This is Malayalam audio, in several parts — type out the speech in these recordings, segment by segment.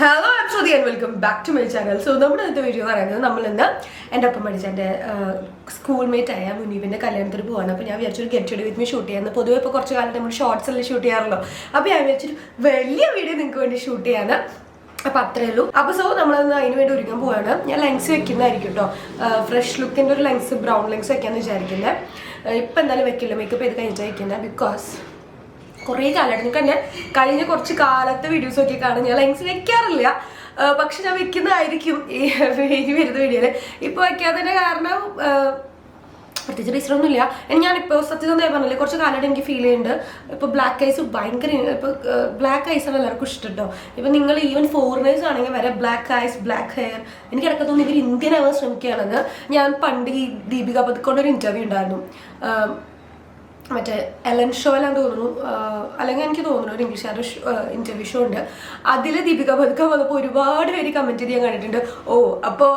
Hello I'm Shruti and welcome back to my channel so നമ്മുടെ ഇന്നത്തെ വീഡിയോ എന്ന് പറയുന്നത് നമ്മൾ ഇന്ന് എന്റെ ഒപ്പം പഠിച്ച എന്റെ സ്കൂൾ മേറ്റ് ആയ മുനീപിന്റെ കല്യാണത്തിന് പോവാണ്. അപ്പോൾ ഞാൻ വിചാരിച്ചൊരു get ready with me shoot ചെയ്യാന്ന് പൊതുവെ ഇപ്പോൾ കുറച്ച് കാലം നമ്മൾ ഷോർട്സ് എല്ലാം ഷൂട്ട് ചെയ്യാറുള്ളൂ. അപ്പോൾ ഞാൻ വിചാരിച്ചൊരു വലിയ വീഡിയോ നിങ്ങൾക്ക് വേണ്ടി ഷൂട്ട് ചെയ്യാൻ അപ്പോൾ അത്രേ ഉള്ളൂ. അപ്പോൾ സോ നമ്മളൊന്ന് അതിന് വേണ്ടി ഒരുങ്ങാൻ പോവാണ്. ഞാൻ ലെങ്സ് വെക്കുന്നതായിരിക്കും കേട്ടോ ഫ്രഷ് ലുക്കിന്റെ ഒരു ലെങ്സ് ബ്രൗൺ ലെങ്സ് വെക്കാമെന്ന് വിചാരിക്കുന്നത് ഇപ്പം എന്തായാലും വെക്കില്ല. മേക്കപ്പ് ചെയ്ത് കഴിഞ്ഞിട്ട് വയ്ക്കുന്നത് ബിക്കോസ് കുറേ കാലമായിട്ട്. നിങ്ങൾക്ക് ഞാൻ കഴിഞ്ഞ കുറച്ച് കാലത്തെ വീഡിയോസ് ഒക്കെ കാണാൻ ഞാൻ ലെങ്സ് വെക്കാറില്ല. പക്ഷെ ഞാൻ വെക്കുന്നതായിരിക്കും ഈ ഇനി വരുന്ന വീഡിയോയിൽ ഇപ്പോൾ വെക്കാത്തതിന്റെ കാരണം പ്രത്യേകിച്ച് റീസൺ ഒന്നുമില്ല. ഇനി ഞാനിപ്പോൾ സത്യം തന്നെ പറഞ്ഞില്ലേ കുറച്ച് കാലമായിട്ട് എനിക്ക് ഫീൽ ചെയ്യുന്നുണ്ട്. ഇപ്പോൾ ബ്ലാക്ക് ഐസ് ഭയങ്കര ഇപ്പോൾ ബ്ലാക്ക് ഐസ് ആണ് എല്ലാവർക്കും ഇഷ്ടം കേട്ടോ ഇപ്പം നിങ്ങൾ ഈവൻ ഫോറിനേഴ്സ് ആണെങ്കിൽ വരെ ബ്ലാക്ക് ഐസ് ബ്ലാക്ക് ഹെയർ എനിക്ക് ഇടയ്ക്ക് തോന്നുന്നു ഇവർ ഇന്ത്യൻ ആവാൻ ശ്രമിക്കുകയാണെന്ന് ഞാൻ പണ്ട് ഈ ദീപിക പതുക്കൊണ്ടൊരു ഇന്റർവ്യൂ ഉണ്ടായിരുന്നു. മറ്റേ എലൻ ഷോയിലാന്ന് തോന്നുന്നു. അല്ലെങ്കിൽ എനിക്ക് തോന്നുന്നു ഒരു ഇംഗ്ലീഷുകാരുടെ ഇന്റർവ്യൂ ഷോ ഉണ്ട്. അതിൽ ദീപിക പതുക്കെ വന്നപ്പോൾ ഒരുപാട് പേര് കമന്റ് ചെയ്ത് ഞാൻ കണ്ടിട്ടുണ്ട്. ഓ അപ്പോൾ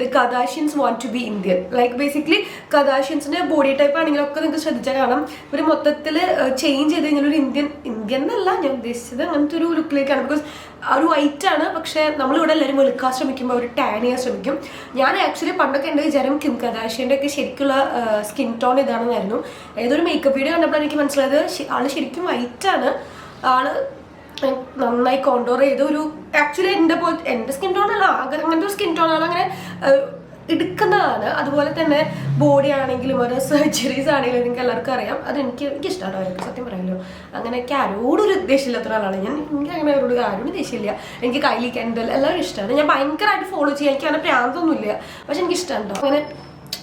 the Kardashians want to be Indian like basically കദാഷ്യൻസിന്റെ body type ആണെങ്കിലൊക്കെ നിങ്ങൾക്ക് ശ്രദ്ധിച്ചാൽ കാണാം. ഒരു മൊത്തത്തിൽ ചേഞ്ച് ചെയ്ത് കഴിഞ്ഞാൽ ഒരു ഇന്ത്യൻ ഇന്ത്യൻ എന്നല്ല ഞാൻ ഉദ്ദേശിച്ചത് അങ്ങനത്തെ ഒരു ലുക്കിലേക്കാണ് ബിക്കോസ് ഒരു വൈറ്റ് ആണ്. പക്ഷെ നമ്മളിവിടെ എല്ലാവരും വെളുക്കാൻ ശ്രമിക്കുമ്പോൾ അവർ ടാൻ ചെയ്യാൻ ശ്രമിക്കും. ഞാൻ ആക്ച്വലി പണ്ടൊക്കെ എന്റെ വിചാരം കിം കദാശിന്റെ ഒക്കെ ശരിക്കുള്ള സ്കിൻ ടോൺ ഇതാണെന്നായിരുന്നു. ഏതൊരു മേക്കപ്പ് വീഡിയോ കണ്ടപ്പോൾ എനിക്ക് മനസ്സിലായത് ആൾ ശരിക്കും വൈറ്റ് ആണ്. ആൾ നന്നായി കോണ്ടോർ ചെയ്ത് ഒരു ആക്ച്വലി എന്റെ പോലെ എന്റെ സ്കിൻ ടോൺ അല്ല അങ്ങനത്തെ ഒരു സ്കിൻ ടോൺ ആണ്. അങ്ങനെ എടുക്കുന്നതാണ്. അതുപോലെ തന്നെ ബോഡി ആണെങ്കിലും ഓരോ സർജറീസ് ആണെങ്കിലും നിങ്ങൾക്ക് എല്ലാവർക്കും അറിയാം. അത് എനിക്ക് എനിക്ക് ഇഷ്ടമാണ് അവർക്ക് സത്യം പറയാമല്ലോ അങ്ങനെയൊക്കെ ആരോടും ഒരു ദേഷ്യമില്ലാത്ത ഒരാളാണ്. ഞാൻ എനിക്ക് അങ്ങനെ അവരോട് ആരോടും ദേഷ്യമില്ല എനിക്ക് കൈലി കെൻഡൽ എല്ലാവരും ഇഷ്ടമാണ് ഞാൻ ഭയങ്കരമായിട്ട് ഫോളോ ചെയ്യാൻ എനിക്ക് അങ്ങനെ പ്രാന്തൊന്നുമില്ല. പക്ഷെ എനിക്ക് ഇഷ്ടമുണ്ടോ അങ്ങനെ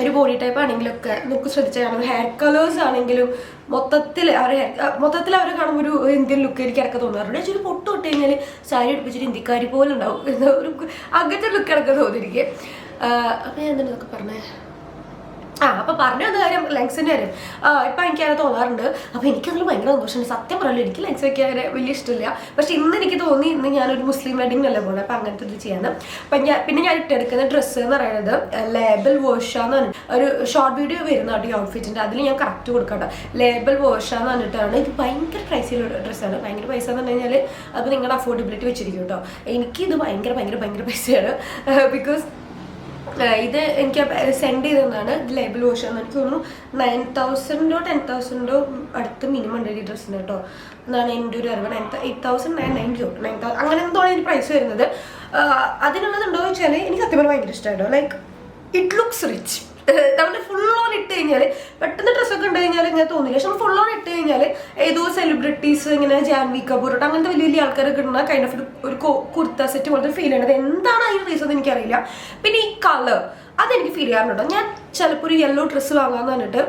ഒരു ബോഡി ടൈപ്പ് ആണെങ്കിലൊക്കെ നമുക്ക് ശ്രദ്ധിച്ചാൽ കാണാം. ഹെയർ കളേഴ്സ് ആണെങ്കിലും മൊത്തത്തിൽ അവരെ മൊത്തത്തിൽ അവരെ കാണുമ്പോൾ ഒരു ഇന്ത്യൻ ലുക്ക് എനിക്ക് ഇടയ്ക്ക് തോന്നാറുണ്ട് ഒരു പൊട്ട് തൊട്ട് കഴിഞ്ഞാൽ സാരി എടുപ്പിച്ചിട്ട് ഇന്ത്യക്കാരി പോലെ ഉണ്ടാവും ഒരു അങ്ങനത്തെ ലുക്ക് ഇടയ്ക്ക് തോന്നിയിരിക്കും. അപ്പം ഞാൻ ഇതൊക്കെ പറഞ്ഞേ. ആ അപ്പൊ പറഞ്ഞു വന്ന കാര്യം ലെങ്സിന്റെ കാര്യം. ഇപ്പൊ എനിക്ക് അങ്ങനെ തോന്നാറുണ്ട്. അപ്പൊ എനിക്കതിൽ ഭയങ്കര സന്തോഷമുണ്ട് സത്യം പറയല്ലോ എനിക്ക് ലെങ്സ് വെക്കാൻ വലിയ ഇഷ്ടമില്ല. പക്ഷെ ഇന്ന് എനിക്ക് തോന്നി ഇന്ന് ഞാനൊരു മുസ്ലിം വെഡിങ്ങിനല്ല പോലെ അപ്പൊ അങ്ങനത്തെ ഇത് ചെയ്യാന്ന് അപ്പൊ ഞാൻ പിന്നെ ഞാൻ ഇട്ടെടുക്കുന്ന ഡ്രസ്സ് എന്ന് പറയുന്നത് ലേബൽ വോഷ എന്ന് പറഞ്ഞിട്ട് ഒരു ഷോർട്ട് വീഡിയോ വരുന്ന കേട്ടോ ഈ ഔട്ട്ഫിറ്റിന്റെ അതിൽ ഞാൻ കറക്റ്റ് കൊടുക്കാം ലേബൽ വോഷ എന്ന് പറഞ്ഞിട്ടാണ്. ഇത് ഭയങ്കര പ്രൈസിലുള്ള ഡ്രസ്സാണ് ഭയങ്കര പൈസ എന്ന് പറഞ്ഞു കഴിഞ്ഞാൽ അത് നിങ്ങളുടെ അഫോർഡബിലിറ്റി വെച്ചിരിക്കും കേട്ടോ. എനിക്ക് ഇത് ഭയങ്കര ഭയങ്കര ഭയങ്കര പൈസയാണ്. ബിക്കോസ് ഇത് എനിക്ക് സെൻഡ് ചെയ്തതാണ്. ലേബൽ വാഷ് എനിക്ക് തോന്നുന്നു. നയൻ തൗസൻഡോ ടെൻ തൗസൻഡോ അടുത്ത് മിനിമം ഉണ്ട് ഈ ഡ്രസ്സിന് കേട്ടോ. എന്നാണ് എന്റെ ഒരു അറിവ്. Nine eight thousand nine ninety nine thousand അങ്ങനെ എന്തോ എനിക്ക് പ്രൈസ് വരുന്നത്. അതിനുള്ളത് ഉണ്ടോ എന്ന് വെച്ചാൽ എനിക്ക് പറഞ്ഞാൽ ഭയങ്കര ഇഷ്ടമായിട്ടോ ലൈക്ക് ഇറ്റ് ലുക്സ് റിച്ച് നമ്മൾ ഫുൾ ഓൺ ഇട്ട് കഴിഞ്ഞാൽ പെട്ടെന്ന് ഡ്രസ്സൊക്കെ ഉണ്ട് കഴിഞ്ഞാൽ ഇങ്ങനെ തോന്നില്ല. പക്ഷെ ഫുൾ ഓൺ ഇട്ട് കഴിഞ്ഞാൽ ഏതോ സെലിബ്രിറ്റീസ് ഇങ്ങനെ ജാൻവി കപൂർ അങ്ങനത്തെ വലിയ വലിയ ആൾക്കാർ ഇടുന്ന കൈൻഡ് ഓഫ് ഒരു കുർത്ത സെറ്റ് പോലത്തെ ഫീൽ ചെയ്യണത് എന്താണ് അതിന് റീസൺ എനിക്കറിയില്ല. പിന്നെ ഈ കളർ അതെനിക്ക് ഫീൽ ചെയ്യാറുണ്ടോ ഞാൻ ചിലപ്പോൾ ഒരു യെല്ലോ ഡ്രസ്സ് വാങ്ങാന്ന് പറഞ്ഞിട്ട്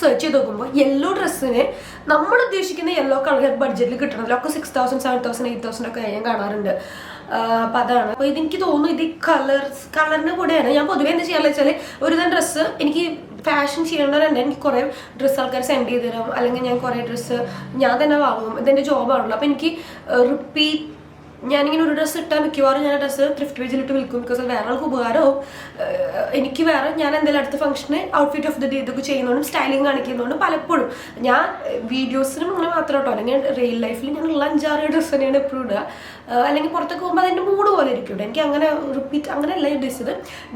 സെർച്ച് ചെയ്ത് നോക്കുമ്പോൾ യെല്ലോ ഡ്രസ്സിന് നമ്മൾ ഉദ്ദേശിക്കുന്ന യെല്ലോ കളർ ബഡ്ജറ്റിൽ കിട്ടണമല്ലോ ഒക്കെ six thousand seven thousand eight thousand ഒക്കെ ഞാൻ കാണാറുണ്ട്. അപ്പം അതാണ്. അപ്പോൾ ഇതെനിക്ക് തോന്നുന്നു ഇത് കളേഴ്സ് കളറിന്റെ കൂടെയാണ്. ഞാൻ പൊതുവേ എന്താ ചെയ്യാന്ന് വെച്ചാൽ ഒരു തന്നെ ഡ്രസ്സ് എനിക്ക് ഫാഷൻ ചെയ്യേണ്ടവരുണ്ട് എനിക്ക് കുറേ ഡ്രസ്സ് ആൾക്കാർ സെൻഡ് ചെയ്ത് തരും. അല്ലെങ്കിൽ ഞാൻ കുറേ ഡ്രസ്സ് ഞാൻ തന്നെ വാങ്ങും. ഇതെന്റെ ജോബാണല്ലോ അപ്പോൾ എനിക്ക് റിപ്പീറ്റ് ഞാനിങ്ങനെ ഒരു ഡ്രസ്സ് ഇട്ടാൽ മിക്കവാറും ഞാൻ ഡ്രസ്സ് ത്രിഫ്റ്റ് പേജിലിട്ട് വിൽക്കും. ബിക്കോസ് വേറെ ആൾക്ക് ഉപകാരവും എനിക്ക് വേറെ ഞാൻ എന്തെങ്കിലും അടുത്ത ഫംഗ്ഷന് ഔട്ട്ഫിറ്റ് ഓഫ് ദി ഡേ ഇതൊക്കെ ചെയ്യുന്നതുകൊണ്ടും സ്റ്റൈലിംഗ് കാണിക്കുന്നതുകൊണ്ടും പലപ്പോഴും. ഞാൻ വീഡിയോസിനും അങ്ങനെ മാത്രം കേട്ടോ അല്ലെങ്കിൽ റിയൽ ലൈഫിൽ ഞാൻ ഉള്ള അഞ്ചാറ് ഡ്രസ്സ് തന്നെയാണ് എപ്പോഴും ഇടുക. അല്ലെങ്കിൽ പുറത്തൊക്കെ പോകുമ്പോൾ അതിന്റെ മൂഡ് പോലെ ഇരിക്കും എനിക്ക് അങ്ങനെ റിപ്പീറ്റ് അങ്ങനെയല്ല ഉദ്ദേശിച്ചത്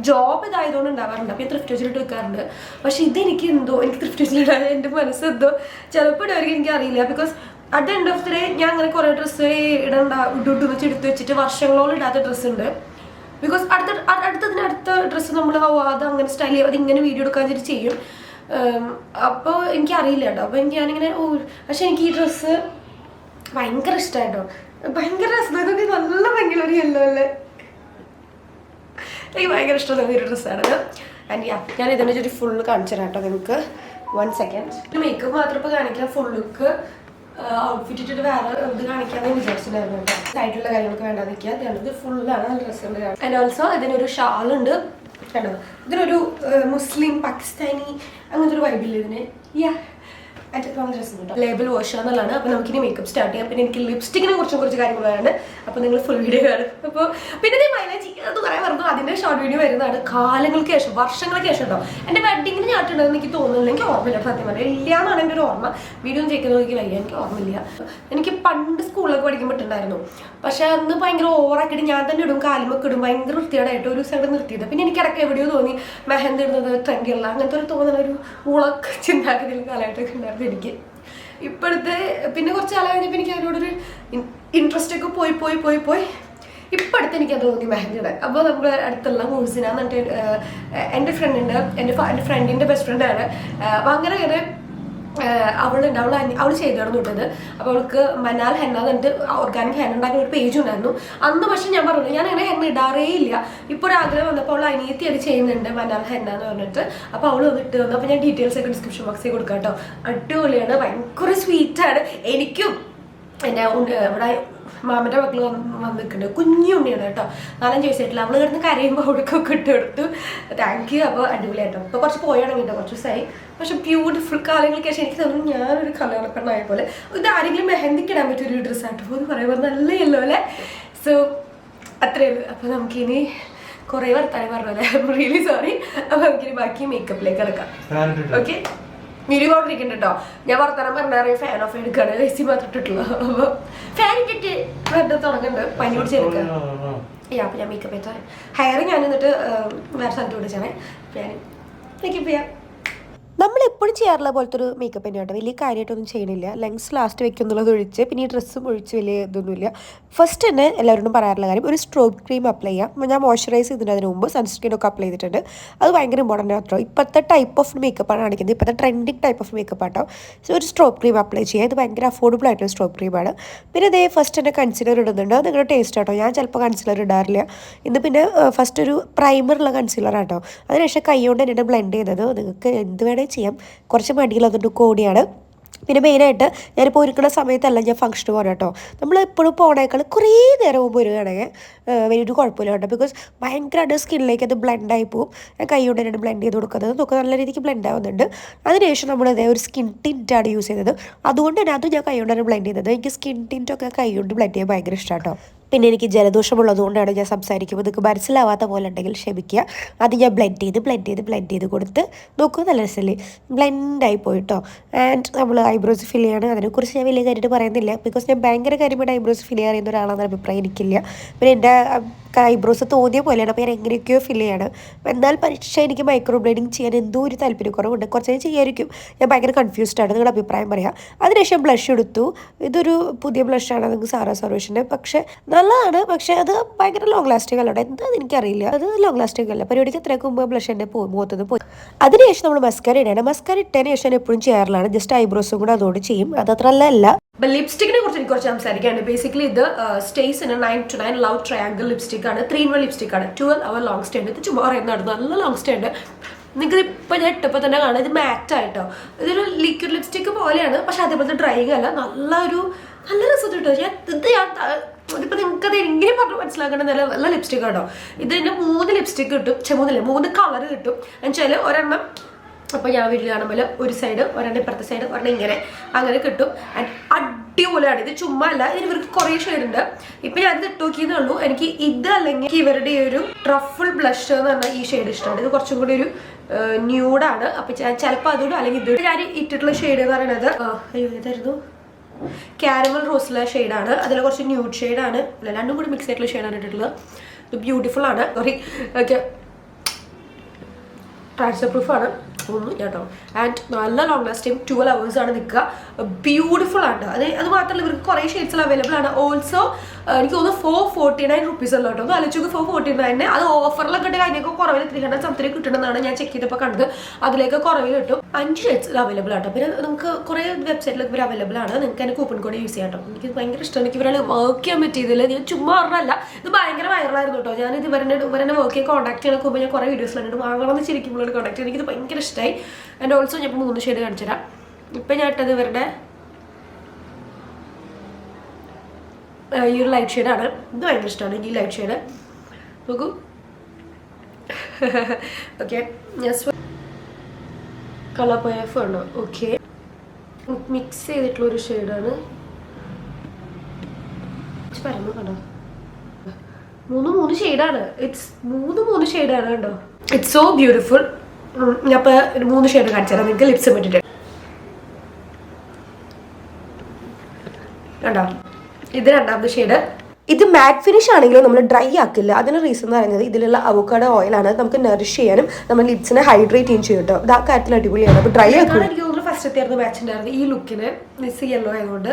ജോബ് ഇതായതുകൊണ്ട് ഉണ്ടാവാറുണ്ട്. അപ്പോൾ ഞാൻ ത്രിഫ്റ്റ് പേജിലിട്ട് വെക്കാറുണ്ട്. പക്ഷേ ഇതെനിക്ക് എന്തോ എനിക്ക് ത്രിഫ്റ്റ് പേജിലിടാൻ എന്റെ മനസ്സെന്തോ ചിലപ്പോൾ ഇടുമായിരിക്കും എനിക്ക് അറിയില്ല because at end of the day ഞാൻ അങ്ങനെ കുറേ ഡ്രസ്സ് ഇടണ്ട ഇട്ടു വെച്ച് എടുത്ത് വെച്ചിട്ട് വർഷങ്ങളോളം ഇടാത്ത ഡ്രസ്സ് ഉണ്ട്. ബിക്കോസ് അടുത്ത അടുത്തതിനടുത്ത അടുത്തതിന് അടുത്ത ഡ്രസ്സ് നമ്മൾ അത് അങ്ങനെ സ്റ്റൈൽ ചെയ്യും അത് ഇങ്ങനെ വീഡിയോ എടുക്കാൻ വെച്ചിട്ട് ചെയ്യും. അപ്പോൾ എനിക്ക് അറിയില്ല കേട്ടോ. അപ്പോൾ എനിക്ക് ഞാനിങ്ങനെ ഓ പക്ഷെ എനിക്ക് ഈ ഡ്രസ്സ് ഭയങ്കര ഇഷ്ടമായിട്ടോ ഭയങ്കര രസം ഇതൊക്കെ നല്ല ഭയങ്കര ഒരു യെല്ലോ അല്ലേ? എനിക്ക് ഭയങ്കര ഇഷ്ടമുള്ള ഒരു ഡ്രസ്സാണ് ആൻഡ് യാ ഞാൻ ഇതിനെ ചുറ്റി ഫുള്ള് കാണിച്ചു തരാം കേട്ടോ നിങ്ങൾക്ക് വൺ സെക്കൻഡ് മേക്കപ്പ് മാത്രം ഇപ്പോൾ കാണിക്കാം ഫുൾ ലുക്ക് ഔട്ട്ഫിറ്റ് ഇട്ടിട്ട് വേറെ ഇത് കാണിക്കാന്ന് വിചാരിച്ചിട്ടുണ്ടായിരുന്നു കേട്ടോ. ആയിട്ടുള്ള കാര്യങ്ങളൊക്കെ വേണ്ടാതിരിക്കുക ഇത് ഫുള്ളാണ് ഡ്രസ്സ് ഉണ്ട് ആൻഡ് ഓൾസോ അതിനൊരു ഷാളുണ്ട് കണ്ടോ? ഇതിനൊരു മുസ്ലിം പാകിസ്ഥാനി അങ്ങനത്തെ ഒരു വൈബില്ല ഇതിന്? യാ ലേബൽ വാഷ് എന്നുള്ളതാണ്. അപ്പോൾ നമുക്കിനി മേക്കപ്പ് സ്റ്റാർട്ട് ചെയ്യാം. പിന്നെ എനിക്ക് ലിപ്സ്റ്റിക്കിനെ കുറിച്ചും കുറച്ച് കാര്യങ്ങൾ പറയാനുണ്ട്. അപ്പോൾ നിങ്ങൾ ഫുൾ വീഡിയോ കാണും. അപ്പോൾ പിന്നെ ഞാൻ മൈലേജ് എന്ന് പറയാൻ പറഞ്ഞു അതിന്റെ ഷോർട്ട് വീഡിയോ വരുന്നതാണ്. കാലങ്ങൾക്ക് ശേഷം വർഷങ്ങൾക്ക് ശേഷം കേട്ടോ എന്റെ വെഡിങ്ങിന് ഞാട്ടുണ്ടെന്ന് എനിക്ക് തോന്നുന്നില്ല. എനിക്ക് ഓർമ്മയില്ല സത്യം പറഞ്ഞാൽ. ഇല്ല എന്നാണ് എന്റെ ഒരു ഓർമ്മ. വീഡിയോ ചെയ്യുന്നത് എനിക്ക് വയ്യ. എനിക്ക് ഓർമ്മയില്ല. എനിക്ക് പണ്ട് സ്കൂളിലൊക്കെ പഠിക്കുമ്പോട്ടുണ്ടായിരുന്നു പക്ഷെ അന്ന് ഭയങ്കര ഓവറാക്കിയിട്ട് ഞാൻ തന്നെ ഇടും. കാലുമൊക്കെ ഇടും. ഭയങ്കര വൃത്തിയോടായിട്ട് ഒരു സൈഡ് നിർത്തിയത്. പിന്നെ എനിക്ക് ഇടയ്ക്ക് എവിടെയോ തോന്നി. മെഹന്തി ഇടുന്നത് ട്രെൻഡിയുള്ള അങ്ങനത്തെ ഒരു തോന്നുന്ന ഒരു ഉളക്ക് ചിന്താഗതിയിൽ കാലഘട്ടമൊക്കെ ഉണ്ടായിരുന്നു. എനിക്ക് ഇപ്പോഴത്തെ പിന്നെ കുറച്ച് കാലം കഴിഞ്ഞപ്പോൾ എനിക്ക് അതിനോടൊരു ഇൻട്രസ്റ്റ് ഒക്കെ പോയി പോയി പോയി പോയി. ഇപ്പം അടുത്ത് എനിക്ക് അത് തോന്നി മെഹന്തിയുടെ. അപ്പോൾ നമ്മൾ അടുത്തുള്ള മൂവ്സിനാന്ന് പറഞ്ഞിട്ട് എന്റെ ഫ്രണ്ടുണ്ട് എന്റെ എന്റെ ഫ്രണ്ടിന്റെ ബെസ്റ്റ് ഫ്രണ്ടാണ് അപ്പോൾ അങ്ങനെ അങ്ങനെ അവളുണ്ട് അവൾ അവൾ ചെയ്തു വിട്ടത്. അപ്പോൾ അവൾക്ക് മനാൽ ഹെന്ന എന്നിട്ട് ഓർഗാനിക് ഹെന്ന ഉണ്ടാക്കുന്ന ഒരു പേജ് ഉണ്ടായിരുന്നു. അന്ന് പക്ഷെ ഞാൻ പറഞ്ഞു ഞാൻ അങ്ങനെ ഹെന്ന ഇടാറേ ഇല്ല. ഇപ്പോൾ ഒരു ആഗ്രഹം വന്നപ്പോൾ അവൾ അനിയത്തി അത് ചെയ്യുന്നുണ്ട് മനാൽ ഹെന്ന എന്ന് പറഞ്ഞിട്ട്. അപ്പോൾ അവൾ വന്നിട്ട് വന്നു. അപ്പോൾ ഞാൻ ഡീറ്റെയിൽസ് ഒക്കെ ഡിസ്ക്രിപ്ഷൻ ബോക്സിൽ കൊടുക്കാം കേട്ടോ. അടിപൊളിയാണ് ഭയങ്കര സ്വീറ്റാണ് എനിക്കും ഉണ്ട് ഇവിടെ മാമന്റെ മക്കൾ വന്ന് നിൽക്കുന്നുണ്ട് കുഞ്ഞു ഉണ്ണിയാണ് കേട്ടോ. നാലഞ്ച് വയസ്സായിട്ടില്ല അവൾ കിടന്ന് കരയുമ്പോൾ അവിടേക്കൊക്കെ ഇട്ട് കൊടുത്തു. താങ്ക് യു അപ്പോൾ അടിപൊളിയായിട്ടോ ഇപ്പോൾ കുറച്ച് പോയാണെങ്കിൽ കേട്ടോ കുറച്ച് ദിവസമായി പക്ഷെ ബ്യൂട്ടിഫുൾ കാലങ്ങൾക്ക് ശേഷം എനിക്ക് തോന്നുന്നു ഞാനൊരു കല്യാണപ്പെണ്ണായ പോലെ. ഇത് ആരെങ്കിലും മെഹന്തിക്ക് ഇടാൻ പറ്റിയ ഒരു ഡ്രസ്സ് ആട്ടോ എന്ന് പറയുമ്പോൾ നല്ല യെല്ലോ അല്ലേ? സോ അത്രയേ ഉള്ളൂ. അപ്പോൾ നമുക്കിനി കുറേ വർത്താനം പറഞ്ഞല്ലേ റിയലി സോറി അപ്പോൾ നമുക്കിനി ബാക്കി മേക്കപ്പിലേക്ക് കിടക്കാം. ഓക്കെ വീഡിയോ കൊണ്ടിരിക്കുന്നുണ്ട് കേട്ടോ ഞാൻ വർത്തമാനം പറഞ്ഞാൽ ഫാൻ ഓഫ് എടുക്കാണ്. എ സി മാത്രം ഇട്ടിട്ടുള്ളൂ. അപ്പോൾ ഫാൻ ഇട്ടിട്ട് വെറുതെ തുടങ്ങുന്നുണ്ട്. പനി പിടിച്ചെടുക്കുക യാ അപ്പോൾ ഞാൻ മേക്കപ്പ് ചെയ്ത ഹെയർ ഞാൻ എന്നിട്ട് വേറെ സ്ഥലത്ത് പിടിച്ചാണ് ഞാൻ മേക്കപ്പ് ചെയ്യാം. നമ്മൾ എപ്പോഴും ചെയ്യാറുള്ള പോലത്തെ ഒരു മേക്കപ്പ് തന്നെയാണ് വലിയ കാര്യമായിട്ടൊന്നും ചെയ്യണില്ല. ലെങ്സ് ലാസ്റ്റ് വെക്കും എന്നുള്ളത് ഒഴിച്ച് പിന്നെ ഈ ഡ്രസ്സും ഒഴിച്ച് വലിയ ഇതൊന്നുമില്ല. ഫസ്റ്റ് തന്നെ എല്ലാവരോടും പറയാറുള്ള കാര്യം ഒരു സ്ട്രോക്ക് ക്രീം അപ്ലൈ ചെയ്യാം. ഞാൻ മോയ്സ്ചറൈസ് ചെയ്തിട്ട് അതിന് മുമ്പ് സൺസ്ക്രീൻ ഒക്കെ അപ്ലൈ ചെയ്തിട്ടുണ്ട്. അത് ഭയങ്കര ഇമ്പോർട്ടന്റ് ആട്ടോ ഇപ്പോഴത്തെ ടൈപ്പ് ഓഫ് മേക്കപ്പാണ് കാണിക്കുന്നത്. ഇപ്പോഴത്തെ ട്രെൻഡിങ് ടൈപ്പ് ഓഫ് മേക്കപ്പ് ആട്ടോ സോ ഒരു സ്ട്രോക്ക് ക്രീം അപ്ലൈ ചെയ്യുക ഇത് ഭയങ്കര അഫോർഡബിൾ ആയിട്ടുള്ള സ്ട്രോക്ക് ക്രീമാണ് പിന്നെ ഇതേ ഫസ്റ്റ് തന്നെ കൺസിലർ ഇടുന്നുണ്ട്. നിങ്ങളുടെ ടേസ്റ്റ് ആട്ടോ. ഞാൻ ചിലപ്പോൾ കൺസിലർ ഇടാറില്ല. ഇന്ന് പിന്നെ ഫസ്റ്റ് ഒരു പ്രൈമറുള്ള കൺസിലർ ആട്ടോ അതിനുശേഷം കൈ കൊണ്ട് തന്നെയാണ് ബ്ലെൻഡ് ചെയ്യുന്നത്. നിങ്ങൾക്ക് എന്ത് വേണേൽ ചെയ്യാം. കുറച്ച് മടികളതുകൊണ്ട് കോടിയാണ്. പിന്നെ മെയിനായിട്ട് ഞാനിപ്പോൾ ഒരുക്കുന്ന സമയത്തല്ല ഞാൻ ഫംഗ്ഷന് പോകണം കേട്ടോ. നമ്മൾ എപ്പോഴും പോണേക്കാൾ കുറേ നേരം മുമ്പ് വരികയാണെങ്കിൽ വലിയൊരു കുഴപ്പമില്ല കേട്ടോ. ബിക്കോസ് ഭയങ്കരമായിട്ട് സ്കിന്നിലേക്ക് അത് ബ്ലെൻഡായി പോകും ഞാൻ കൈ കൊണ്ട് തന്നെയാണ് ബ്ലെൻഡ് ചെയ്ത് കൊടുക്കുന്നത്. നമുക്ക് നല്ല രീതിക്ക് ബ്ലെൻഡ് ആവുന്നുണ്ട്. അതിനുശേഷം നമ്മൾ അതേ ഒരു സ്കിൻ ടിന്റാണ് യൂസ് ചെയ്തത് അതുകൊണ്ട് തന്നെ അതും ഞാൻ കൈ കൊണ്ട് തന്നെ ബ്ലെൻഡ് ചെയ്തത് എനിക്ക് സ്കിൻ ടിന്റൊക്കെ കൈ കൊണ്ട് ബ്ലെൻഡ് ചെയ്യാൻ ഭയങ്കര ഇഷ്ടമാണ് കേട്ടോ. പിന്നെ എനിക്ക് ജലദോഷമുള്ളതുകൊണ്ടാണ് ഞാൻ സംസാരിക്കുമ്പോൾ നിങ്ങൾക്ക് മനസ്സിലാവാത്ത പോലെ ഉണ്ടെങ്കിൽ ക്ഷമിക്കുക. അത് ഞാൻ ബ്ലെൻഡ് ചെയ്ത് ബ്ലെൻഡ് ചെയ്ത് ബ്ലെൻഡ് ചെയ്ത് കൊടുത്ത് നോക്കൂ. നല്ല രസമല്ലേ ബ്ലെൻഡായി പോയിട്ടോ. ആൻഡ് നമ്മൾ ഐബ്രോസ് ഫിൽ ചെയ്യാണ് അതിനെക്കുറിച്ച് ഞാൻ വലിയ കാര്യമായിട്ട് പറയുന്നില്ല. ബിക്കോസ് ഞാൻ ഭയങ്കര കാര്യമായിട്ട് ഐബ്രോസ് ഫിൽ ചെയ്യുന്ന ഒരാളാണെന്ന് അഭിപ്രായം എനിക്കില്ല. പിന്നെ എന്റെ ഐബ്രോസ് തോന്നിയ പോലെയാണ്. അപ്പോൾ ഞാൻ എങ്ങനെയൊക്കെയോ ഫിൽ ചെയ്യാണ്. എന്നാൽ പക്ഷേ എനിക്ക് മൈക്രോ ബ്ലേഡിങ് ചെയ്യാൻ എന്തോ ഒരു താല്പര്യക്കുറവുണ്ട്. കുറച്ച് ചെയ്യായിരിക്കും. ഞാൻ ഭയങ്കര കൺഫ്യൂസ്ഡ് ആണ്. നിങ്ങളുടെ അഭിപ്രായം പറയാം. അതിനുശേഷം ബ്ലഷ് എടുത്തു. ഇതൊരു പുതിയ ബ്ലഷാണ് നിങ്ങൾക്ക് സാറാ സർവേഷന്റെ. പക്ഷേ നല്ലതാണ്. പക്ഷേ അത് ഭയങ്കര ലോങ് ലാസ്റ്റിംഗ് അല്ല എന്താണെന്ന് എനിക്കറിയില്ല അത് ലോങ് ലാസ്റ്റിംഗ് അല്ല. പരിപാടിക്ക് ഇത്രയൊക്കെ മുമ്പ് ബ്ലഷ് എന്റെ പോയി മുഖത്തുനിന്ന് പോയി. അതിനുശേഷം നമ്മൾ മസ്കാര ഇടാണ് മസ്കാര ഇട്ടതിന് ശേഷം എപ്പോഴും ചെയ്യാറിലാണ്. ജസ്റ്റ് ഐബ്രോസും കൂടെ അതുകൊണ്ട് ചെയ്യും. അത് അത്ര നല്ലതല്ല. ലിപ്സ്റ്റിക്കിനെ കുറിച്ച് എനിക്ക് കുറച്ച് സംസാരിക്കാനുണ്ട്. ബേസിക്കലി ഇത് സ്റ്റേസിന് nine to nine love triangle lipstick ആണ്. ത്രീ ഇൻ വൺ ലിപ്സ്റ്റിക് ആണ്. ട്വൽവ് അവർ ലോങ് സ്റ്റേ ഇത് ചുമ്മാ പറയുന്നതാണ് നല്ല ലോങ് സ്റ്റേ ഉണ്ട് നിങ്ങൾക്ക് ഇപ്പം ഞാൻ ഇട്ടപ്പോൾ തന്നെ കാണാം. ഇത് മാറ്റ് ആയിട്ടോ ഇതൊരു ലിക്വിഡ് ലിപ്സ്റ്റിക് പോലെയാണ്. പക്ഷേ അതേപോലത്തെ ഡ്രൈയിങ് അല്ല. നല്ലൊരു നല്ല രസം കിട്ടും. ഞാൻ ഇത് ഞാൻ ഇതിപ്പോൾ നിങ്ങൾക്ക് അത് എങ്ങനെ പറഞ്ഞു മനസ്സിലാക്കണം നല്ല നല്ല ലിപ്സ്റ്റിക് കേട്ടോ ഇതിന്റെ മൂന്ന് ലിപ്സ്റ്റിക് കിട്ടും. ചെ മൂന്നില്ല മൂന്ന് കളർ കിട്ടും. എന്നുവെച്ചാൽ ഒരെണ്ണം അപ്പോൾ ഞാൻ വീട്ടിൽ കാണുമ്പോൾ ഒരു സൈഡ് ഒരെണ്ണം ഇപ്പുറത്തെ സൈഡ് ഒരെണ്ണം ഇങ്ങനെ. അങ്ങനെ കിട്ടും. ആൻഡ് അടിപൊളിയാണ്. ഇത് ചുമ്മാ അല്ല ഇതിന് ഇവർക്ക് കുറേ ഷെയ്ഡ് ഉണ്ട്. ഇപ്പൊ ഞാൻ ഇത് ഇട്ട് നോക്കിയെന്നേ ഉള്ളൂ. എനിക്ക് ഇത് അല്ലെങ്കിൽ ഇവരുടെ ഒരു ട്രഫിൾ ബ്ലഷ് എന്ന് പറഞ്ഞ ഈ ഷെയ്ഡ് ഇഷ്ടമാണ്. ഇത് കുറച്ചും കൂടി ഒരു ന്യൂഡാണ് അപ്പൊ ചിലപ്പോൾ അതുകൊണ്ട് അല്ലെങ്കിൽ ഇത് ഞാൻ ഇട്ടിട്ടുള്ള ഷെയ്ഡ് എന്ന് പറയുന്നത് അയ്യോ ഏതായിരുന്നു കാരമൽ റോസിലെ ഷെയ്ഡാണ് അതിൽ കുറച്ച് ന്യൂഡ് ഷെയ്ഡാണ് രണ്ടും കൂടി മിക്സ് ആയിട്ടുള്ള ഷെയ്ഡാണ് ഇട്ടിട്ടുള്ളത്. ഇത് ബ്യൂട്ടിഫുൾ ആണ്. സോറി ഓക്കെ ട്രാൻസ്ഫർ പ്രൂഫ് ആണ്. കേട്ടോ ആൻഡ് നല്ല ലോങ് ലാസ്റ്റിംഗ് ട്വൽവ് അവേഴ്സ് ആണ് നിൽക്കുക. ബ്യൂട്ടിഫുൾ ആണ് അത് അത് മാത്രമല്ല ഇവർക്ക് കുറേ ഷെയ്ഡ്സിൽ അവൈലബിൾ ആണ്. ഓൾസോ എനിക്ക് തോന്നുന്നു ഫോർ ഫോർട്ടി നയൻ റുപ്പീസ് അല്ല കേട്ടോ. ഒന്ന് ആലോചിച്ച് ഫോർ ഫോർട്ടി നയൻ അത് ഓഫറിലൊക്കെ അതിനൊക്കെ കുറവിൽ ത്രീ ഹൺഡ്രഡ് സംതിങ് കിട്ടണമെന്നാണ് ഞാൻ ചെക്ക് ചെയ്തപ്പോൾ കണ്ടത്. അതിലേക്ക് കുറവിൽ കിട്ടും. അഞ്ച് ഷെയ്ഡ്സ് അവൈലബിൾ ആട്ടോ പിന്നെ നമുക്ക് കുറേ വെബ്സൈറ്റിലൊക്കെ ഇവർ അവൈലബിൾ ആണ്. നിങ്ങൾക്ക് അതിന് കൂപ്പൺ കോഡ് യൂസ് ചെയ്യാം കേട്ടോ. എനിക്ക് ഭയങ്കര ഇഷ്ടമാണ്. എനിക്ക് ഇവരാൾ വർക്ക് ചെയ്യാൻ പറ്റിയതിൽ ഞാൻ ചുമ്മാ പറഞ്ഞല്ല ഇത് ഭയങ്കര വൈറലായിരുന്നു കേട്ടോ. ഞാൻ ഇത് ഇവരെ ഇവരെ വർക്ക് ചെയ്യാൻ കോൺടാക്ട് ചെയ്യണ മുമ്പ് ഞാൻ കുറേ വീഡിയോസ് കണ്ടിട്ട് വാങ്ങണമെന്ന് ശരിക്കും കോൺടാക്ട് ചെയ്യുന്നത് എനിക്കിത് ഭയങ്കര ഇഷ്ടമായി ആൻഡ് ഓൾസോ ഞാൻ മൂന്ന് ഷെയ്ഡ് കാണിച്ചു തരാം ഇപ്പം ഞാൻ ഇട്ടത് ഇവരുടെ ആ, ഈ ഒരു ലൈറ്റ് ഷെയ്ഡാണ് ഇത് ഭയങ്കര ഇഷ്ടമാണ് ഈ ലൈറ്റ് ഷെയ്ഡ് നോക്കൂ. ഓക്കെ കളർ പോയ ഫോണോ ഓക്കെ മിക്സ് ചെയ്തിട്ടുള്ള ഒരു ഷെയ്ഡാണ് പരന്നു കണ്ടോ? മൂന്ന് മൂന്ന് ഷെയ്ഡാണ് ഇറ്റ്സ് മൂന്ന് മൂന്ന് ഷെയ്ഡാണ് കണ്ടോ? ഇറ്റ്സ് സോ ബ്യൂട്ടിഫുൾ ഞാൻ ഇപ്പോൾ മൂന്ന് ഷെയ്ഡ് കാണിച്ചു തരാം നിങ്ങൾക്ക് ലിപ്സ് ഇട്ടിട്ട്. കണ്ടോ? ഇത് രണ്ടാമത്തെ ഷെയ്ഡ് ഇത് മാറ്റ് ഫിനിഷ് ആണെങ്കിലും നമ്മൾ ഡ്രൈ ആക്കില്ല. അതിന് റീസൺ എന്ന് പറയുന്നത് ഇതിലുള്ള അവക്കാടോ ഓയിലാണ് നമുക്ക് നറിഷ് ചെയ്യാനും നമ്മൾ ലിപ്സിനെ ഹൈഡ്രേറ്റ് ചെയ്യും ചെയ്യും കേട്ടോ ഇത് ആ കാര്യത്തിൽ അടിപൊളിയാണ്. അപ്പോൾ ഡ്രൈ ആക്കും. കാരണം എനിക്ക് തോന്നുന്നു ഫസ്റ്റ് എത്തിയായിരുന്നു മാച്ച് ഉണ്ടായിരുന്നു ഈ ലുക്കിന് മിസ് യെല്ലോ ആയതുകൊണ്ട്.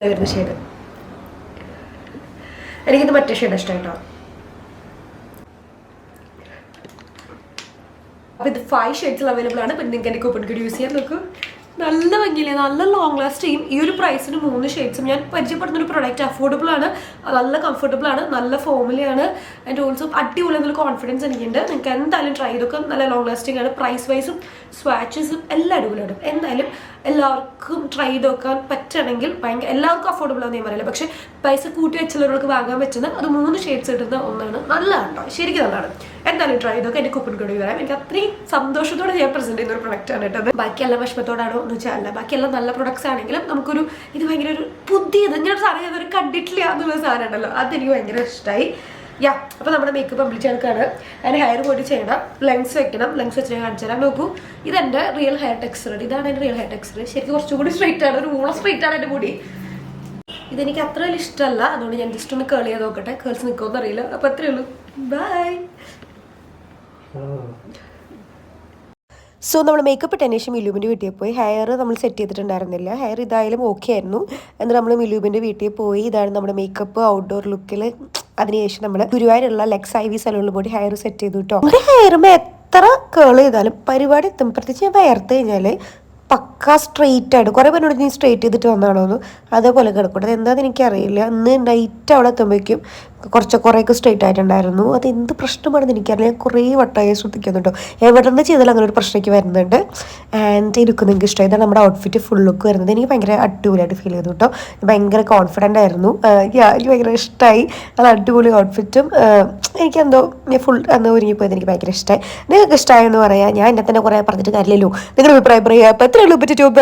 വരുന്ന ഷെയ്ഡ് എനിക്കിത് മറ്റേ ഷെയ്ഡ് ഇഷ്ടമായിട്ടോ അപ്പൊ ഇത് ഫൈവ് ഷെയ്ഡ്സിൽ അവൈലബിൾ ആണ്. പിന്നെ നിങ്ങൾക്ക് എന്റെ കൂപ്പൺ കൂടി യൂസ് ചെയ്യാൻ നോക്കൂ. നല്ല ഭംഗിയില്ലേ? നല്ല ലോങ് ലാസ്റ്റ് ചെയ്യും ഈ ഒരു പ്രൈസിന് മൂന്ന് ഷെയ്ഡ്സും ഞാൻ പരിചയപ്പെടുന്ന ഒരു പ്രൊഡക്റ്റ് അഫോർഡബിൾ ആണ്. നല്ല കംഫർട്ടബിൾ ആണ്. നല്ല ഫോമിലാണ് ആൻഡ് ഓൾസോ അടിപൊളി എന്നുള്ള കോൺഫിഡൻസ് എനിക്കുണ്ട്. നിങ്ങൾക്ക് എന്തായാലും ട്രൈ ചെയ്തൊക്കെ നല്ല ലോങ് ലാസ്റ്റിംഗ് ആണ്. പ്രൈസ് വൈസും സ്വാച്ചസും എല്ലാം അടിപൊളിയാണ് എന്തായാലും എല്ലാവർക്കും ട്രൈ ചെയ്ത് നോക്കാൻ പറ്റുകയാണെങ്കിൽ ഭയങ്കര എല്ലാവർക്കും അഫോർഡബിൾ ആണെന്ന് ഞാൻ പറയില്ല. പക്ഷേ പൈസ കൂട്ടി വെച്ചുള്ളവർക്ക് വാങ്ങാൻ പറ്റുന്ന അത് മൂന്ന് ഷെയ്ഡ്സ് ഇടുന്ന ഒന്നാണ് നല്ലതാണ് കേട്ടോ ശരിക്കും നല്ലതാണ്. എന്തായാലും ട്രൈ ചെയ്തൊക്കെ എന്റെ കൂപ്പൺ കോഡ് വരാം. എനിക്ക് അത്രയും സന്തോഷത്തോടെ ഞാൻ പ്രസന്റ് ചെയ്യുന്ന ഒരു പ്രൊഡക്റ്റ് ആണ് കേട്ടത്. ബാക്കിയെല്ലാം വിഷമത്തോടാണോ? എന്ന് വെച്ചാൽ അല്ല ബാക്കിയെല്ലാം നല്ല പ്രൊഡക്ട്സ് ആണെങ്കിലും നമുക്കൊരു ഇത് ഭയങ്കര ഒരു പുതിയത് ഇങ്ങനെ സാധനം ഞാൻ കണ്ടിട്ടില്ല എന്നുള്ള സാധനം ഉണ്ടല്ലോ. അതെനിക്ക് ഭയങ്കര ഇഷ്ടമായി യാ അപ്പോൾ നമ്മുടെ മേക്കപ്പ് കംപ്ലീറ്റ് ആൾക്കാണ് അതിന് ഹെയർ പൊടി ചെയ്യണം. ലെങ്സ് വെക്കണം. ലെങ്സ് വെച്ച് ഞാൻ കാണിച്ചു തരാം നോക്കൂ ഇതെന്റെ റിയൽ ഹെയർ ടെക്സ്ചർ ഇതാണ് എന്റെ റിയൽ ഹെയർ ടെക്സ്ചർ ശരിക്കും കുറച്ചുകൂടി സ്ട്രൈറ്റ് ആണ്. ഒരു മൂള സ്ട്രൈറ്റ് ആണ് എന്റെ മുടി ഇതെനിക്ക് അത്ര വലിയ ഇഷ്ടമല്ല. അതുകൊണ്ട് ഞാൻ ജസ്റ്റ് ഒന്ന് കേൾ ചെയ്ത് നോക്കട്ടെ. കേൾസ് നിൽക്കുമെന്ന് അറിയില്ല. അപ്പോൾ അത്രേ ഉള്ളൂ. ബൈ സോ നമ്മൾ മേക്കപ്പ് ഇട്ടതിന് ശേഷം മിലൂബിന്റെ വീട്ടിൽ പോയി. ഹെയർ നമ്മൾ സെറ്റ് ചെയ്തിട്ടുണ്ടായിരുന്നില്ല. ഹെയർ ഇതായാലും ഓക്കെ ആയിരുന്നു. എന്നിട്ട് നമ്മൾ മിലൂബിന്റെ വീട്ടിൽ പോയി. ഇതാണ് നമ്മുടെ മേക്കപ്പ് ഔട്ട്ഡോർ ലുക്കിൽ അതിനുശേഷം നമ്മൾ ഗുരുവായൂരുള്ള ലെക്സ് ഐ വി സലൂണിൽ പോയി ഹെയർ സെറ്റ് ചെയ്തു കേട്ടോ ഒരു ഹെയറുമ്പോൾ എത്ര കേൾ ചെയ്താലും പരിപാടി എത്തും. പ്രത്യേകിച്ച് ഞാൻ വയർത്ത് കഴിഞ്ഞാൽ പക്ക സ്ട്രെയിറ്റ് ആയിട്ട് കുറേ പേരോട് നീ സ്ട്രെയിറ്റ് ചെയ്തിട്ട് വന്നാണോന്ന് അതേപോലെ കിടക്കട്ടെ. എന്താണെന്ന് എനിക്കറിയില്ല. ഇന്ന് നൈറ്റ് അവിടെ എത്തുമ്പോഴേക്കും കുറച്ച് കുറേയൊക്കെ സ്ട്രെയിറ്റ് ആയിട്ടുണ്ടായിരുന്നു. അത് എന്ത് പ്രശ്നമാണെന്ന് എനിക്കറിയില്ല. ഞാൻ കുറേ വട്ടമായി ശ്രദ്ധിക്കുന്നുണ്ടോ എവിടെ നിന്ന് ചെയ്താലും അങ്ങനെ ഒരു പ്രശ്നമൊക്കെ വരുന്നുണ്ട്. ആൻഡ് ഇരിക്കും നിങ്ങൾക്ക് ഇഷ്ടമായി ഇതാണ് നമ്മുടെ ഔട്ട്ഫിറ്റ് ഫുൾ ലുക്ക് വരുന്നത് എനിക്ക് ഭയങ്കര അടിപൊളിയായിട്ട് ഫീൽ ചെയ്തു കേട്ടോ ഭയങ്കര കോൺഫിഡന്റ് ആയിരുന്നു. Yeah, എനിക്ക് ഭയങ്കര ഇഷ്ടമായി നല്ല അടിപൊളി ഔട്ട്ഫിറ്റും എനിക്കെന്തോ ഞാൻ ഫുൾ അന്ന് ഒരുങ്ങിപ്പോയത് എനിക്ക് ഭയങ്കര ഇഷ്ടമായി നിങ്ങൾക്ക് ഇഷ്ടമായെന്ന് പറയാം ഞാൻ എന്നെ തന്നെ കുറേ പറഞ്ഞിട്ട് കാര്യമില്ലല്ലോ. നിങ്ങളുടെ അഭിപ്രായം പറയുക അപ്പോൾ എത്രയുള്ളൂ? പറ്റി ട്യൂബ്